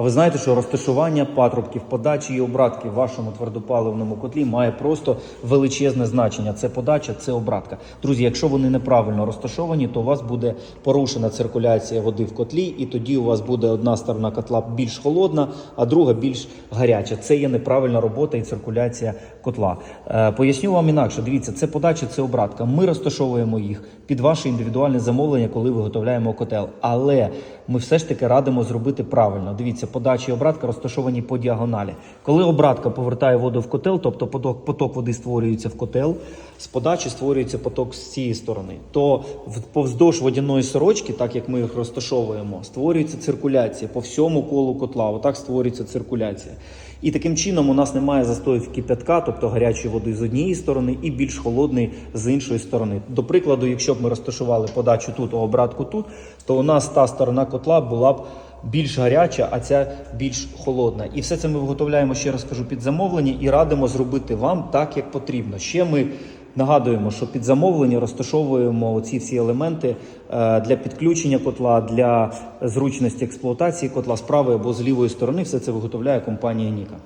А ви знаєте, що розташування патрубків, подачі і обратки в вашому твердопаливному котлі має просто величезне значення. Це подача, це обратка. Друзі, якщо вони неправильно розташовані, то у вас буде порушена циркуляція води в котлі, і тоді у вас буде одна сторона котла більш холодна, а друга більш гаряча. Це є неправильна робота і циркуляція котла. Е, поясню вам інакше. Дивіться, це подача, це обратка. Ми розташовуємо їх під ваше індивідуальне замовлення, коли виготовляємо котел. Але ми все ж таки радимо зробити правильно. Дивіться, подача і обратка розташовані по діагоналі. Коли обратка повертає воду в котел, тобто поток, поток води створюється в котел, з подачі створюється поток з цієї сторони. То повздовж водяної сорочки, так як ми їх розташовуємо, створюється циркуляція по всьому колу котла. Отак створюється циркуляція. І таким чином у нас немає застоїв кипятка, тобто гарячої води з однієї сторони і більш холодної з іншої сторони. До прикладу, якщо б ми розташували подачу тут, а обратку тут, то у нас та сторона котла була б більш гаряча, а ця більш холодна. І все це ми виготовляємо, ще раз кажу, під замовлення і радимо зробити вам так, як потрібно. Ще ми нагадуємо, що під замовлення розташовуємо ці всі елементи е, для підключення котла, для зручності експлуатації котла з правої або з лівої сторони. Все це виготовляє компанія Ніка.